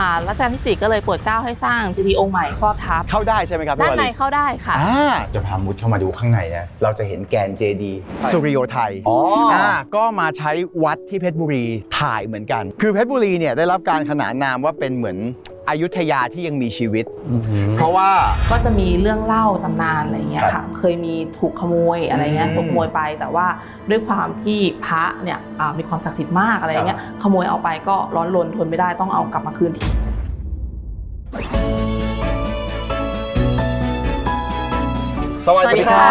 อ่ารัชกาลที่สี่ก็เลยโปรดเกล้าให้สร้างเจดีย์องค์ใหม่ครอบทับเข้าได้ใช่ไหมครับพี่ด้านวาในลีเข้าได้ค่ะ อ่าจะพามุดเข้ามาดูข้างในนะเราจะเห็นแกนเจดี สุริโยไทยอ๋ออ่าก็มาใช้วัดที่เพชรบุรีถ่ายเหมือนกัน คือเพชรบุรีเนี่ยได้รับการขนานนามว่าเป็นเหมือน อยุธยาที่ยังมีชีวิต เพราะว่าก็จะมีเรื่องเล่าตำนานอะไรเงี้ยครัค่ะบเคยมีถูกขโมยอะไรเงี้ยอืมถูกขโมยไป แต่ว่าด้วยความที่พระเนี่ยอ่ามีความศักดิ์สิทธิ์มากอะไรเงี้ยขโมยเอาไปก็ร้อนรนทนไม่ได้ต้องเอากลับมาคืนที สวัสดีคสวัสดีครั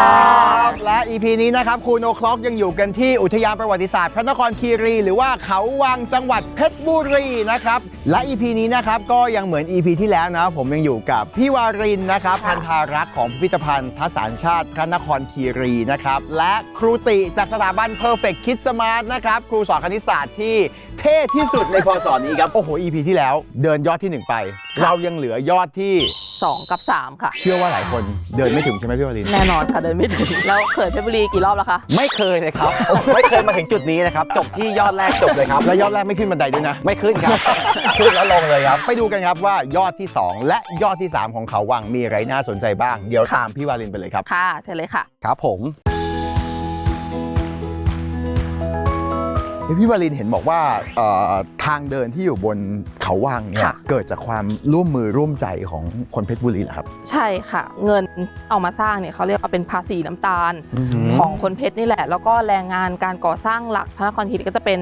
รับและ EP นี้นะครับครูโนคล็อกยังอยู่กันที่อุทยานประวัติศาสตร์ พระนครคีรี หรือว่าเขาวังจังหวัดเพชรบุรีนะครับและ EP นี้นะครับก็ยังเหมือน EP ที่แล้วนะผมยังอยู่กับพี่วารินนะครับค่ะพันธารักษ์ของพิพิธภัณฑ์ทสารชาติพระนครคีรีนะครับและครูติจากสถาบัน Perfect Kids Smart นะครับครูสอนคณิตศาสตร์ที่เท่ที่สุดในพศนี้ครับโอ้โห EP ที่แล้วเดินยอดที่หนึ่งไป เรายังเหลือยอดที่ สองกับสามค่ะ เชื่อว่าหลายคนเดินไม่ถึงใช่ไหมพี่วารินแน่นอนค่ะเดินไม่ถึงแล้วเขินเพชรบุรีกี่รอบแล้วคะ ไม่เคยเลยครับ ไม่เคยมาถึงจุดนี้นะครับ จบที่ยอดแรกจบเลยครับ แล้วยอดแรกไม่ขึ้นบันไดด้วยนะ ไม่ขึ้นครับ ขึ้นแล้วลงเลยครับ ไปดูกันครับว่ายอดที่ 2 และยอดที่ 3 ของเขาวังมีอะไรน่าสนใจบ้าง เดี๋ยวตามพี่วาลินไปเลยครับ ค่ะเชิญเลยค่ะ ครับผม พี่วาลินเห็นบอกว่าเอ่อทางเดินที่อยู่บนเขาวังเนี่ยค่ะเกิดจากความร่วมมือร่วมใจของคนเพชรบุรีเหรอครับ ใช่ค่ะ เงินเอามาสร้างเนี่ยเขาเรียกว่าเป็นภาษีน้ำตาลของคนเพชรนี่แหละ แล้วก็แรงงานการก่อสร้างหลักพระนครคีรีก็จะเป็น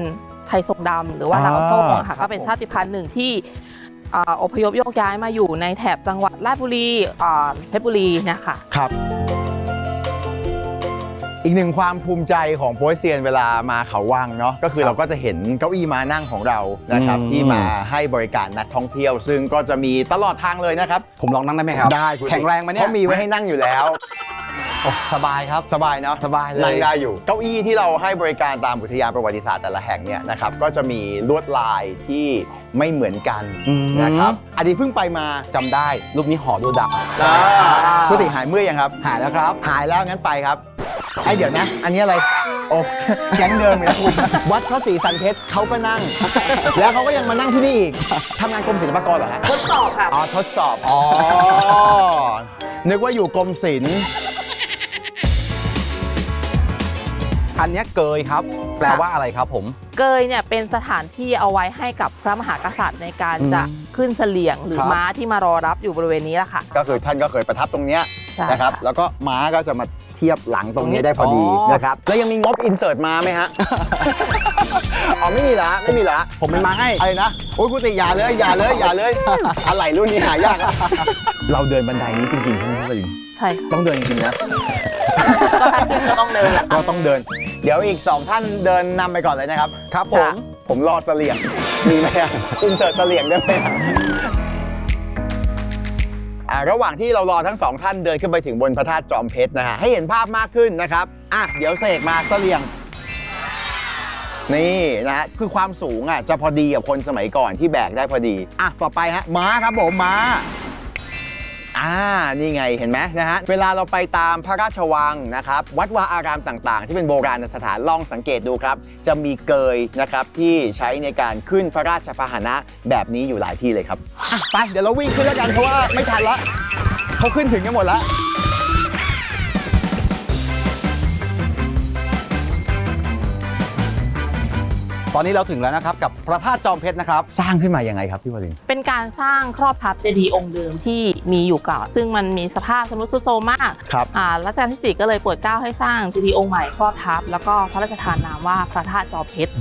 ไทยทรงดำหรือว่าอ่าลาวส้มอะค่ะครับก็เป็นชาติพันธุ์หนึ่งที่อ่าอพยพโยกย้ายมาอยู่ในแถบจังหวัดราชบุรีอ่าเพชรบุรีเนี่ยค่ะครับ อีกหนึ่งความภูมิใจของโปรยเซียนเวลามาเขาวังเนาะก็คือเราก็จะเห็นเก้าอี้มานั่งของเรานะครับอืม ที่มาให้บริการนักท่องเที่ยว ซึ่งก็จะมีตลอดทางเลยนะครับผมลองนั่งได้ไหมครับได้คุณแข็งแรงไหมเนี่ย เขามีไว้ให้นั่งอยู่แล้ว โอ้สบายครับ สบายเนาะสบายเลย นั่งได้อยู่ เก้าอี้ที่เราให้บริการตามอุทยานประวัติศาสตร์แต่ละแห่งเนี่ยนะครับก็จะมีลวดลายที่ไม่เหมือนกันอืม นะครับอันนี้เพิ่งไปมาจำได้รูปนี้ห่อดูดักอ่าผู้ติหายเมื่อยยังครับ หายแล้วครับ หายแล้วงั้นไปครับไอยเดี๋ยวนะ อันนี้อะไร โอ้แก๊งเดิมเลยนะคุณวัดพระศรีสันเพชรเขาก็นั่ง แล้วเขาก็ยังมานั่งที่นี่อีกทำงานกรมศิลปากรเหรอฮะ ทดสอบค่ะ อ๋อ ทดสอบ อ๋อ นึกว่าอยู่กรมศิลป์ นเนี้ยเกยครับ แปลว่าอะไรครับผม เกยเนี่ยเป็นสถานที่เอาไว้ให้กับพระมหากษัตริย์ในการอืมจะขึ้นเสลี่ยงหรือครับม้าที่มารอรับอยู่บริเวณนี้แหละค่ะ ก็คือท่านก็เคยประทับตรงเนี้ยใช่นะครับ แล้วก็ม้าก็จะมาเทียบหลังตรงนี้ได้พอดีอ๋อนะครับ แล้วยังมีงบอินเสิร์ตม้าไหมฮะ อ๋อไม่มีละไม่มีละ ผมเป็นมาให้อะไรนะ โอ้ยกุฏิอย่าเลยอย่าเลยอย่าเลยอะไรรุ่นนี้หายากอะเราเดินบันไดนี้จริงๆใช่ไหมครับลินใช่ค่ะต้องเดินจริงๆนะ ก็ท่านขึ้นก็ต้องเดินแหละก็ต้องเดิน เดี๋ยวอีก 2 ท่านเดินนำไปก่อนเลยนะครับ ครับผม ผมรอเสลี่ยง มีไหมอะอินเสิร์ตเสลี่ยงได้ไหมอะอ่าระหว่างที่เรารอทั้งสองท่านเดินขึ้นไปถึงบนพระธาตุจอมเพชรนะฮะ ให้เห็นภาพมากขึ้นนะครับ อะ เดี๋ยวเสกมาเสลี่ยง นี่นะฮะคือความสูงอะจะพอดีกับคนสมัยก่อนที่แบกได้พอดี อะ ต่อไปฮะ ม้าครับผม ม้า อ่านี่ไงเห็นไหมนะฮะเวลาเราไปตามพระราชวังนะครับวัดวาอารามต่างๆ ที่เป็นโบราณสถานลองสังเกตดูครับ จะมีเกยนะครับที่ใช้ในการขึ้นพระราชพาหนะแบบนี้อยู่หลายที่เลยครับอะไปเดี๋ยวเราวิ่งขึ้นแล้วกันเพราะว่าไม่ทันละเขาขึ้นถึงกันหมดแล้ว อนนี้เราถึงแล้วนะครับกับพระธาตุจอมเพชรนะครับ สร้างขึ้นมายังไงครับพี่วรินทร์เป็นการสร้างครอบทับเจดีย์องค์เดิมที่มีอยู่เก่าซึ่งมันมีสภาพชำรุดทรุดโทรมมากครับ อ่ารัชกาลที่สี่ก็เลยโปรดเกล้าให้สร้างเจดีย์องค์ใหม่ครอบทับ แล้วก็พระราชทานนามว่าพระธาตุจอมเพชร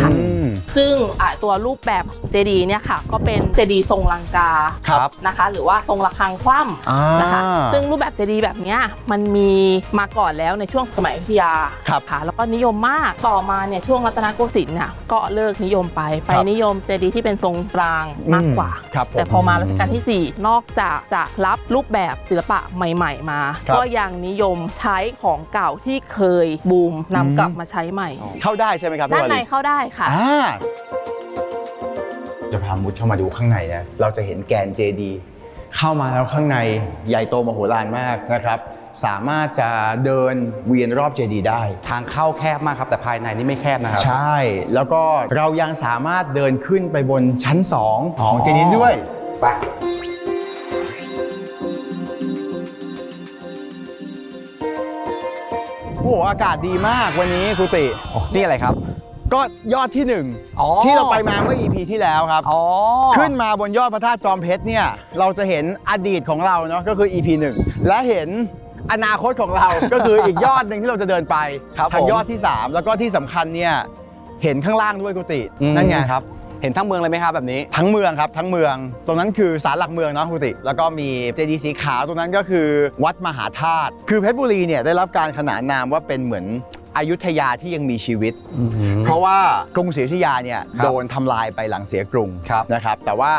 ค่ะอืมซึ่งอ่าตัวรูปแบบเจดีย์เนี่ยค่ะ ก็เป็นเจดีย์ทรงลังกาครับนะคะ หรือว่าทรงระฆังคว่ำอ่านะคะ ซึ่งรูปแบบเจดีย์แบบเนี้ยมันมีมาก่อนแล้วในช่วงสมัยอยุธยาครับ ค่ะแล้วก็นิยมมากต่อมาเนี่ยช่วงรัตนโกสินทร์เนี่ยก็เลิกนิยมไป ไปครับนิยมเจดีย์ที่เป็นทรงปรางมากกว่าอืมครับผมแต่พอมารัชกาลที่ 4 นอกจากจะรับรูปแบบศิลปะใหม่ ๆ มา ครับ ก็ยังนิยมใช้ของเก่าที่เคยบูมนำกลับมาใช้ใหม่ เข้าได้ใช่ไหมครับพี่ด้านวในรินทร์เข้าได้ค่ะ อ่าจะพามุดเข้ามาดูข้างในนะเราจะเห็นแกนเจดีเข้ามาแล้วข้างในใหญ่โตมโหฬารมากนะครับ สามารถจะเดินเวียนรอบเจดีย์ได้ ทางเข้าแคบมากครับ แต่ภายในนี่ไม่แคบนะครับ ใช่แล้วก็เรายังสามารถเดินขึ้นไปบนชั้น 2 ของเจดีย์ด้วยไปโอ้โหอากาศดีมากวันนี้ครูติโอ้นี่อะไรครับก็ยอดที่หนึ่งอ๋อที่เราไปมาเมื่อ EP ที่แล้วครับอ๋อขึ้นมาบนยอดพระธาตุจอมเพชรเนี่ย เราจะเห็นอดีตของเราเนาะก็คือ EP 1 และเห็น อนาคตของเรา ก็คืออีกยอดหนึ่งที่เราจะเดินไปครับทางผม ยอดที่ 3 แล้วก็ที่สำคัญเนี่ยเห็นข้างล่างด้วยกุฏิอืมนั่นไง ครับ เห็นทั้งเมืองเลยไหมครับแบบนี้ ทั้งเมืองครับทั้งเมือง ตรงนั้นคือศาลหลักเมืองเนาะกุฏิแล้วก็มีเจดีย์สีขาวตรงนั้นก็คือวัดมหาธาตุคือเพชรบุรีเนี่ยได้รับการขนานนามว่าเป็นเหมือนอยุธยาที่ยังมีชีวิต เพราะว่ากรุงศรีอยุธยาเนี่ยครับโดนทำลายไปหลังเสียกรุงครับ นะครับ แต่ว่า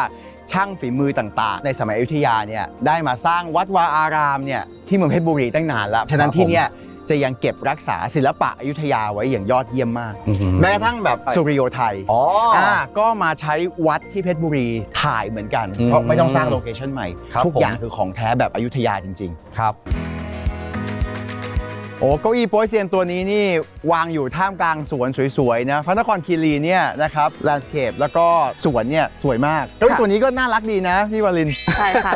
ช่างฝีมือต่างๆ ในสมัยอยุธยาเนี่ยได้มาสร้างวัดวาอารามเนี่ยที่เมืองเพชรบุรีตั้งนานแล้วฉะนั้นที่เนี่ยจะยังเก็บรักษาศิลปะอยุธยาไว้อย่างยอดเยี่ยมมากอื้อหือแม้กระทั่งแบบสุริโยไทยอ๋อออ่าก็มาใช้วัดที่เพชรบุรีถ่ายเหมือนกันอืมเพราะไม่ต้องสร้างโลเคชั่นใหม่ครับทุกผมอย่างคือของแท้แบบอยุธยาจริง ๆ ครับ โอ้เก้าอี้โป๊ยเซียนตัวนี้นี่วางอยู่ท่ามกลางสวนสวยๆนะพระนครคีรีเนี่ยนะครับแลนด์สเคปแล้วก็สวนเนี่ยสวยมากเก้าอี้ตัวนี้ก็น่ารักดีนะพี่วาลิน ใช่ค่ะ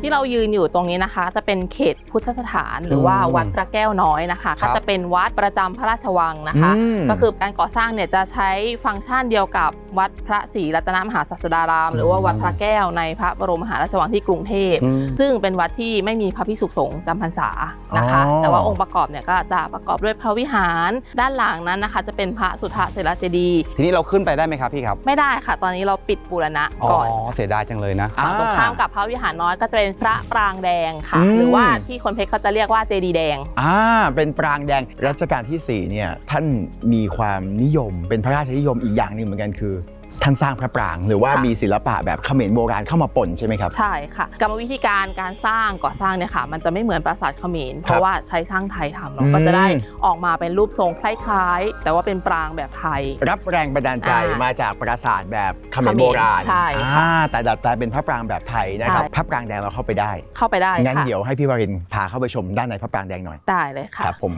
ที่เรายืนอยู่ตรงนี้นะคะ จะเป็นเขต พุทธสถาน หรือว่าอืมวัดพระแก้วน้อยนะคะครัก็บจะเป็นวัดประจำพระราชวังนะคะอืมก็คือการก่อสร้างเนี่ยจะใช้ฟังก์ชันเดียวกับวัดพระศรีรัตนมหาศาสดาราม หรือว่าวัดพระแก้วในพระบรมมหาราชวังที่กรุงเทพอืมซึ่งเป็นวัดที่ไม่มีพระภิกษุสงฆ์จำพรรษานะคะอ๋อแต่ว่าองค์ประกอบเนี่ยก็จะประกอบด้วยพระวิหารด้านหลังนั้นนะคะ จะเป็นพระสุทธเสรเจดีย์ทีนี้เราขึ้นไปได้ไหมครับพี่ครับ ไม่ได้ค่ะ ตอนนี้เราปิดบูรณะอ๋อก่อนเสียดายจังเลยนะอ่าฝั่งตรงข้ามกับพระวิหารน้อยก็จะเป็นพระปรางแดงค่ะอืมหรือว่าที่คนเพชรเขาจะเรียกว่าเจดีแดง อ่า เป็นปรางแดงรัชกาลที่4เนี่ยท่านมีความนิยมเป็นพระราชนิยมอีกอย่างหนึ่งเหมือนกันคือ ท่านสร้างพระปราง หรือว่าค่ะ มีศิลปะแบบเขมรโบราณเข้ามาปนใช่ไหมครับ ใช่ค่ะ กรรมวิธีการการสร้างก่อสร้างเนี่ยค่ะ มันจะไม่เหมือนปราสาทเขมรเพครัราะบว่าใช้ช่างไทยทำอืเนาะมก็จะได้ออกมาเป็นรูปทรงคล้ายๆ แต่ว่าเป็นปรางแบบไทย รับแรงบันดาลใจอ่ามมาจากปราสาทแบบเขมเขรมรโบราณใช่ค่ะอ่าแต่ดัดแปลงเป็นพระปรางแบบไทยนะครับ ใช่ พระปรางแดงเราเข้าไปได้ เข้าไปได้งั้นค่ะเดี๋ยวให้พี่วารินพาเข้าไปชมด้านในพระปรางแดงหน่อย ได้เลยค่ะ ครับผม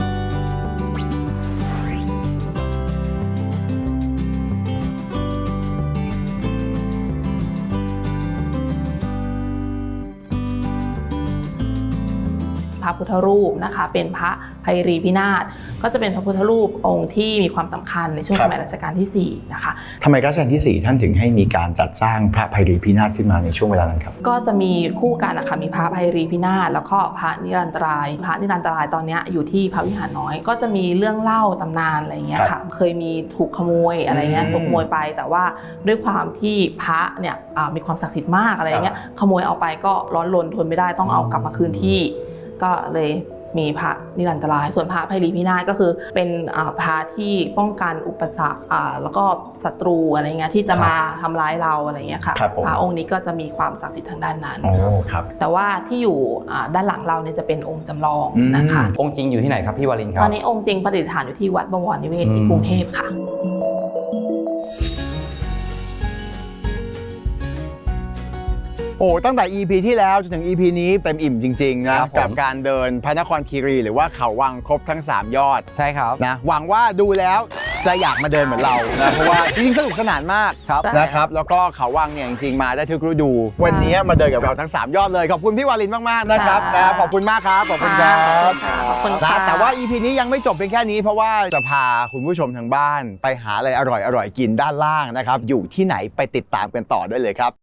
พระพุทธรูปนะคะ เป็นพระไพรีพินาศก็จะเป็นพระพุทธรูปองค์ที่มีความสำคัญในช่วงครัสบมัยรัชกาลที่4นะคะทำไมรัชกาลที่ 4 ท่านถึงให้มีการจัดสร้างพระไพรีพินาศขึ้นมาในช่วงเวลานั้นครับก็จะมีคู่กันนะคะมีพระไพรีพินาศแล้วก็พระนิรันตราย พระนิรันตรายตอนเนี้ยอยู่ที่พระวิหารน้อย ก็จะมีเรื่องเล่าตำนานอะไรเงี้ยครัค่ะบเคยมีถูกขโมยอะไรเงี้ยอืมถูกขโมยไป แต่ว่าด้วยความที่พระเนี่ยอ่ามีความศักดิ์สิทธิ์มากอะไรเงี้ยขโมยเอาไปก็ร้อนรนทนไม่ได้ต้องเอากลับมาคืนที่ ก็เลยมีพระนิรันตราย ส่วนพระไพรีพินาศก็คือเป็นอ่าพระที่ป้องกันอุปสรรคอ่าแล้วก็ศัตรูอะไรเงี้ยที่จะมาทำร้ายเราอะไรเงี้ยค่ะครับผมพระองค์นี้ก็จะมีความศักดิ์สิทธิ์ทางด้านนั้นโอ้ครับแต่ว่าที่อยู่อ่าด้านหลังเราเนี่ยจะเป็นองค์จำลองนะคะองค์จริงอยู่ที่ไหนครับพี่วารินคตรัอบนนี้องค์จริงประดิษฐานอยู่ที่วัดบวรนิเวศที่อืมกรุงเทพค่ะ โอ้ตั้งแต่ EP ที่แล้วจนถึง EP นี้เต็มอิ่มจริงๆนะครับผม กับการเดินพระนครคีรีหรือว่าเขาวังครบทั้ง 3 ยอด ใช่ครับ นะหวังว่าดูแล้วจะอยากมาเดินเหมือนเรานะเพราะว่าจริงๆสนุกสนานมากครับนะครับ แล้วก็เขาวังเนี่ยจริงๆมาได้ทุกฤดู วันนี้มาเดินกับเราทั้ง 3 ยอดเลย ขอบคุณพี่วาลินมากๆนะครับค่ะนะขอบคุณมากครับขอบคุณครับขอบคุณนะค่ะแต่ว่า EP นี้ยังไม่จบเพียงแค่นี้เพราะว่าจะพาคุณผู้ชมทางบ้าน ไปหาอะไรอร่อยๆกินด้านล่างนะครับอยู่ที่ไหนไปติดตามกันต่อได้เลยครับ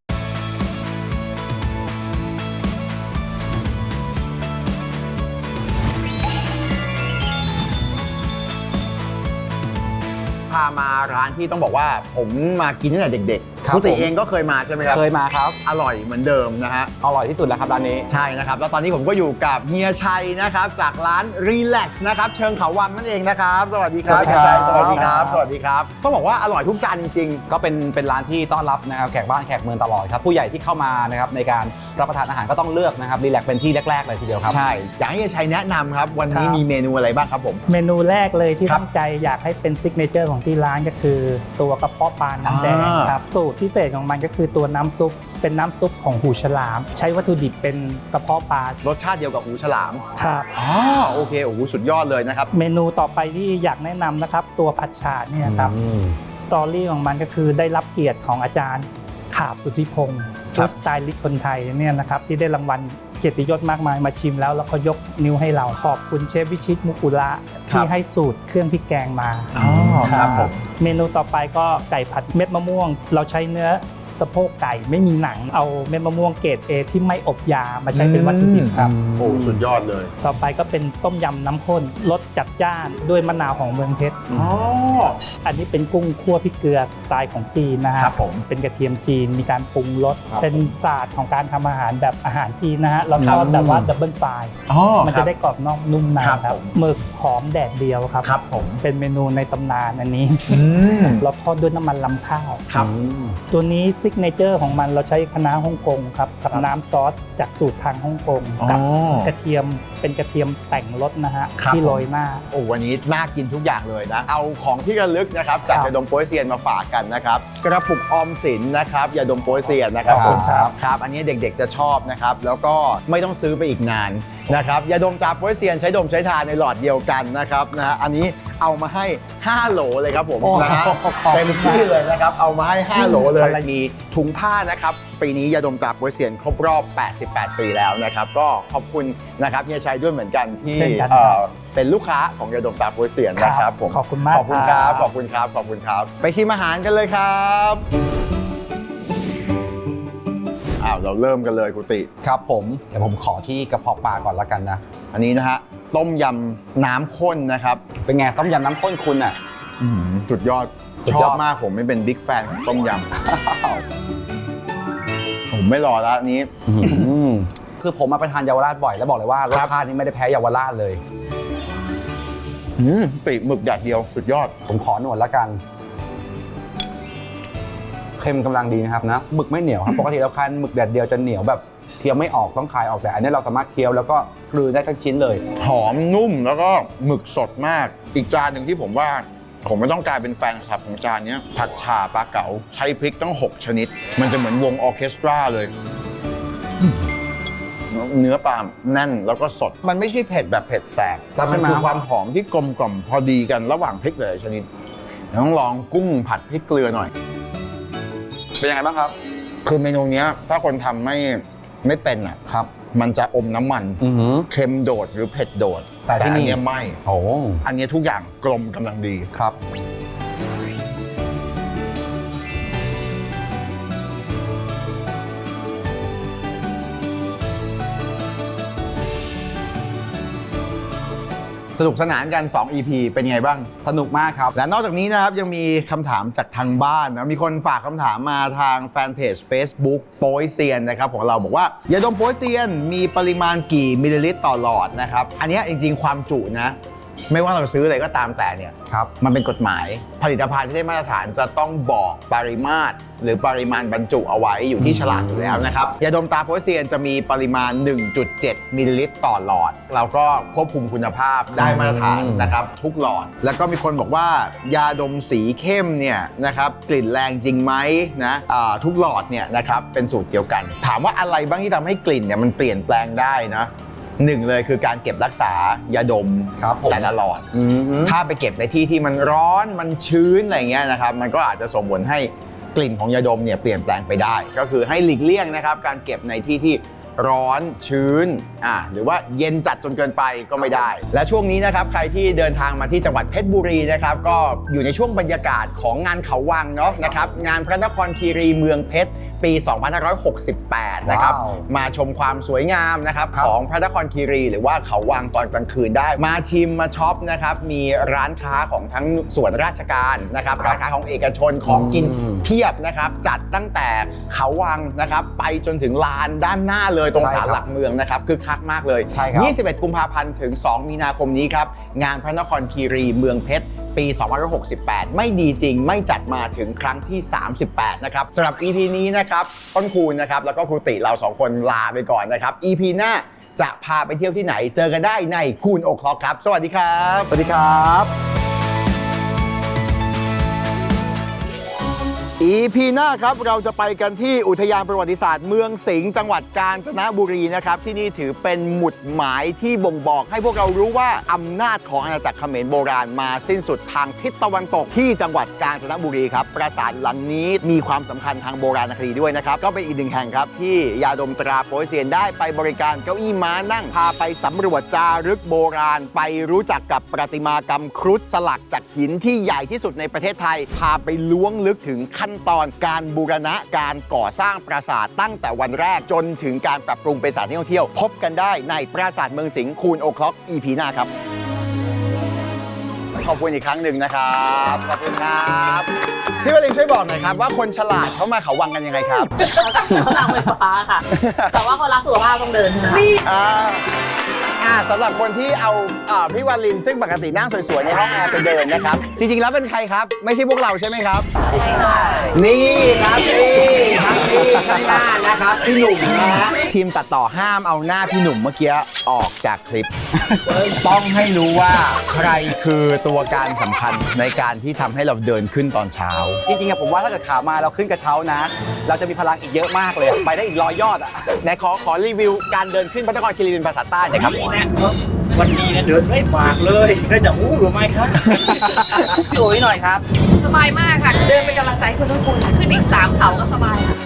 พามาร้านที่ต้องบอกว่าผมมากินตั้งแต่เด็ก ครับคุณติผม เองก็เคยมาใช่ไหมครับเคยมาครับ อร่อยเหมือนเดิมนะฮะ อร่อยที่สุดแล้วครับร้านนี้ ใช่นะครับ แล้วตอนนี้ผมก็อยู่กับเฮียชัยนะครับ จากร้าน Relax นะครับ เชิงเขาวังนั่นเองนะครับ สวัสดีครับสวัสดีครับ เฮียชัยสวัสดีครับ สวัสดีครับต้องบอกว่าอร่อยทุกจานจริง ก็เป็นเป็นร้านที่ต้อนรับนะครับแขกบ้านแขกเมืองตลอดครับผู้ใหญ่ที่เข้ามานะครับในการรับประทานอาหารก็ต้องเลือกนะครับรีแลกเป็นที่แรก ๆ เลยทีเดียวครับ ๆ ใช่ อยากให้เฮียชัยแนะนำครับ วันนี้ครับ มีเมนูอะไรบ้างครับผม เมนูแรกเลยที่ครับตั้งใจอยากให้เป็นซิกเนเจอร์ของที่ร้านก็คือ ตัวกระเพาะปลาน้ำแดงอ่า ครับ สูตรพิเศษของมันก็คือตัวน้ำซุป เป็นน้ำซุปของหูฉลาม ใช้วัตถุดิบเป็นกระเพาะปลารสชาติเดียวกับหูฉลามครับอ๋อโอเคโอ้โหสุดยอดเลยนะครับ เมนูต่อไปที่อยากแนะนำนะครับ ตัวผัดฉาเนี่ยครับอืมสตอรี่ของมันก็คือได้รับเกียรติของอาจารย์ ขาบสุทธิพงศ์ครัฟู้บดสไตลิสต์คนไทยเนี่ยนะครับที่ได้รางวัลเกียรติยศมากมายมาชิมแล้วแล้วก็ยกนิ้วให้เราขอบคุณเชฟวิชิตมุกุระที่ให้สูตรเครื่องพริกแกงมา อ๋อครับผม เมนูต่อไปก็ไก่ผัดเม็ดมะม่วง เราใช้เนื้อ สะโพกไก่ไม่มีหนังเอาเม็ดมะม่วงเกรดเอที่ไม่อบยามาใช้เป็นวัตถุดิบครับ โอ้สุดยอดเลย ต่อไปก็เป็นต้มยำน้ำข้นรสจัดจ้านด้วยมะนาวของเมืองเพชรอ๋ออันนี้เป็นกุ้งคั่วพริกเกลือสไตล์ของจีนนะฮะครับผมเป็นกระเทียมจีนมีการปรุงรสครับเป็นศาสตร์ของการทำอาหารแบบอาหารจีนนะฮะเราชอบครับแบบว่าดับเบิลฟรายอ๋อมันจะได้กรอบนอกนุ่มในครับครับผมหมึกหอมแดดเดียวครับครับผมเป็นเมนูในตำนานอันนี้อืมเราทอดด้วยน้ำมันลำข้าวครับตัวนี้ซิกเนเจอร์ของมันเราใช้คะน้าฮ่องกงครับกับน้ำซอสจากสูตรทางฮ่องกงอ๋อกับกระเทียมเป็นกระเทียมแต่งรสนะฮะครับที่โรยหน้าโอ้วันนี้น่ากินทุกอย่างเลยนะ เอาของที่ระลึกนะครับจากครับยาดมโป๊ยเซียนมาฝากกันนะครับกระปุกออมสินนะครับยาดมโป๊ยเซียนนะครับครับผมครับครับอันนี้เด็กๆจะชอบนะครับแล้วก็ไม่ต้องซื้อไปอีกนานนะครับยาดมตราโป๊ยเซียนใช้ดมใช้ทานในหลอดเดียวกันนะครับนะฮะอันนี้ เอามาให้ 5 โหลเลยครับผมโอ้นะฮะขอบคุณมากเต็มที่เลยนะครับ เอามาให้ 5 โหลเลยอะไรมีถุงผ้านะครับ ปีนี้ยาดมตราโป๊ยเซียนครบรอบ 88 ปีแล้วนะครับ ก็ขอบคุณนะครับเฮียชัยด้วยเหมือนกันที่เช่นกันเอ่ครับอเป็นลูกค้าของยาดมตราโป๊ยเซียนนะครับผมขอบคุณมากขอบคุณครับครับ ขอบคุณครับ ขอบคุณครับ ไปชิมอาหารกันเลยครับอ้าวเราเริ่มกันเลยกุติครับผมเดี๋ยวผมขอที่กระเพาะปลาก่อนละกันนะ อันนี้นะฮะ ต้มยำน้ำข้นนะครับ เป็นไงต้มยำน้ำข้นคุณอะ อื้อหือสุดยอดสุดชยออด บมากผมไม่เป็นบิ๊กแฟนของต้มยำผมไม่รอแล้วอันนี้คือผมมาไปทานเยาวราชบ่อยแล้วบอกเลยว่ารสครับชาตินี้ไม่ได้แพ้เยาวราชเลย อืมปีกหมึกแดดเดียว สุดยอด ผมขอหนวดละกันเค็มกำลังดีนะครับนะหมึกไม่เหนียวครับ ปกติเราทานหมึกแดดเดียวจะเหนียวแบบเคี้ยวไม่ออกต้องคายออกแต่อันนี้เราสามารถเคี้ยวแล้วก็กลืนได้ทั้งชิ้นเลย หอมนุ่มแล้วก็หมึกสดมาก อีกจานหนึ่งที่ผมว่า ผมไม่ต้องกลายเป็นแฟนคลับของจานเนี้ยผัดฉ่าปลาเก๋าใช้พริกต้อง 6 ชนิด มันจะเหมือนวงออร์เคสตราเลย เนื้อปลาแน่นแล้วก็สด มันไม่ใช่เผ็ดแบบเผ็ดแสบแต่มันคือความหอมที่กลมกล่อมพอดีกันระหว่างพริกหลายๆชนิดเดี๋ยวต้องลองกุ้งผัดพริกเกลือหน่อย เป็นยังไงบ้างครับ คือเมนูเนี้ยถ้าคนทำไม่ ไม่เป็นอะครับ มันจะอมน้ำมันอือหือ เค็มโดดหรือเผ็ดโดดแต่ที่นี่ อัเนี้ยไม่ โอ้อันเนี้ยทุกอย่างกลมกำลังดี ครับ สนุกสนานกัน 2 EP เป็นไงบ้าง สนุกมากครับ และนอกจากนี้นะครับ ยังมีคำถามจากทางบ้านนะมีคนฝากคำถามมาทางแฟนเพจ Facebook โป้ยเซียนนะครับของเราบอกว่ายาดมโป้ยเซียนมีปริมาณกี่มิลลิลิตรต่อหลอดนะครับ อันนี้จริงๆความจุนะ ไม่ว่าเราซื้ออะไรก็ตามแต่เนี่ยครับมันเป็นกฎหมาย ผลิตภัณฑ์ที่ได้มาตรฐานจะต้องบอกปริมาตร หรือปริมาณบรรจุเอาไว้อยู่ที่ฉลากอยู่แล้วนะครับยาดมตาโพสเซียนจะมีปริมาณ 1.7มิลลิลิตรต่อหลอด เราก็ควบคุมคุณภาพได้มาตรฐานนะครับทุกหลอด แล้วก็มีคนบอกว่ายาดมสีเข้มเนี่ยนะครับกลิ่นแรงจริงไหมนะอ่าทุกหลอดเนี่ยนะครับเป็นสูตรเดียวกัน ถามว่าอะไรบ้างที่ทำให้กลิ่นเนี่ยมันเปลี่ยนแปลงได้นะ หนึ่งเลยคือการเก็บรักษายาดมครับผมแต่ละหลอด อือหือถ้าไปเก็บในที่ที่มันร้อนมันชื้นอะไรเงี้ยนะครับ มันก็อาจจะส่งผลให้กลิ่นของยาดมเนี่ยเปลี่ยนแปลงไปได้ ก็คือให้หลีกเลี่ยงนะครับ การเก็บในที่ที่ร้อนชื้นอ่าหรือว่าเย็นจัดจนเกินไปก็ไม่ได้ และช่วงนี้นะครับใครที่เดินทางมาที่จังหวัดเพชรบุรีนะครับก็อยู่ในช่วงบรรยากาศของงานเขาวังเนาะนะครับงานพระนครคีรีเมืองเพชรปี 2568 นะครับว้าวมาชมความสวยงามนะครับครับ ของพระนครคีรีหรือว่าเขาวังตอนกลางคืนได้ มาชิมมาช็อปนะครับมีร้านค้าของทั้งส่วนราชการนะครับร้านค้าของเอกชนของกินอืมเพียบนะครับจัดตั้งแต่เขาวังนะครับไปจนถึงลานด้านหน้าเลยตรงใช่ศาลครับ หลักเมืองนะครับคือคักมากเลย ใช่ครับ 21 กุมภาพันธ์ถึง 2 มีนาคมนี้ครับ งานพระนครคีรีเมืองเพชร ปี 2568 ไม่ดีจริงไม่จัดมาถึงครั้งที่ 38 นะครับสำหรับ EP นี้นะครับต้นคูณนะครับ แล้วก็ครูติเราสองคนลาไปก่อนนะครับ EP หน้าจะพาไปเที่ยวที่ไหน เจอกันได้ในคูณอกคล็อกครับ สวัสดีครับ สวัสดีครับ EP หน้าครับเราจะไปกันที่อุทยานประวัติศาสตร์เมืองสิงห์จังหวัดกาญจนบุรีนะครับที่นี่ถือเป็นหมุดหมายที่บ่งบอกให้พวกเรารู้ว่าอำนาจของอาณาจักรเขมรโบราณมาสิ้นสุดทางทิศตะวันตกที่จังหวัดกาญจนบุรีครับปราสาทหลังนี้มีความสำคัญทางโบราณคดีด้วยนะครับก็เป็นอีกหนึ่งแห่งครับที่ยาดมตราโปรยเซียนได้ไปบริการเก้าอี้ม้านั่งพาไปสำรวจจารึกโบราณ ไปรู้จักกับประติมากรรมครุฑสลักจากหินที่ใหญ่ที่สุดในประเทศไทย พาไปล้วงลึกถึงขั้นตอนการบูรณะการก่อสร้างปราสาทตั้งแต่วันแรกจนถึงการปรับปรุงเป็นสถานที่ท่องเที่ยว พบกันได้ในปราสาทเมืองสิงห์คูณโอคล็อก EP หน้าครับ ขอบคุณอีกครั้งหนึ่งนะครับ ขอบคุณครับพี่วลินช่วยบอกหน่อยครับว่าคนฉลาดเขามาเขาวังกันยังไงครับ เขานั่งไฟฟ้าค่ะ แต่ว่าคนรักสุขภาพต้องเดินใช่ไหมคะ อ่า อ่าสำหรับคนที่เอาอ่าพี่วาลินซึ่งปกตินั่งสวยๆในห้องแอร์ไปเดินนะครับ จริงๆแล้วเป็นใครครับ ไม่ใช่พวกเราใช่ไหมครับ นี่ครับนี่ครับนี่ข้างหน้านะครับพี่หนุ่มนะฮะทีมตัดต่อห้ามเอาหน้าพี่หนุ่มเมื่อกี้ออกจากคลิป ต้องให้รู้ว่าใครคือตัวการสำคัญในการที่ทำให้เราเดินขึ้นตอนเช้า จริงๆอะผมว่าถ้าเกิดขามาเราขึ้นกระเช้านะ เราจะมีพลังอีกเยอะมากเลยอะไปได้อีกร้อยยอดอะไหนขอขอรีวิวการเดินขึ้นพระนครคีรีเป็นภาษาใต้หนะครับวันนี้เนี่ยเดินไม่ปากเลยได้จะอู้หรือไม่ครับพี่โอ๋ยหน่อยครับ สบายมากค่ะ เดินเป็นกำลังใจให้คุณทุกคนขึ้นอีกสามเขาก็สบายค่ะ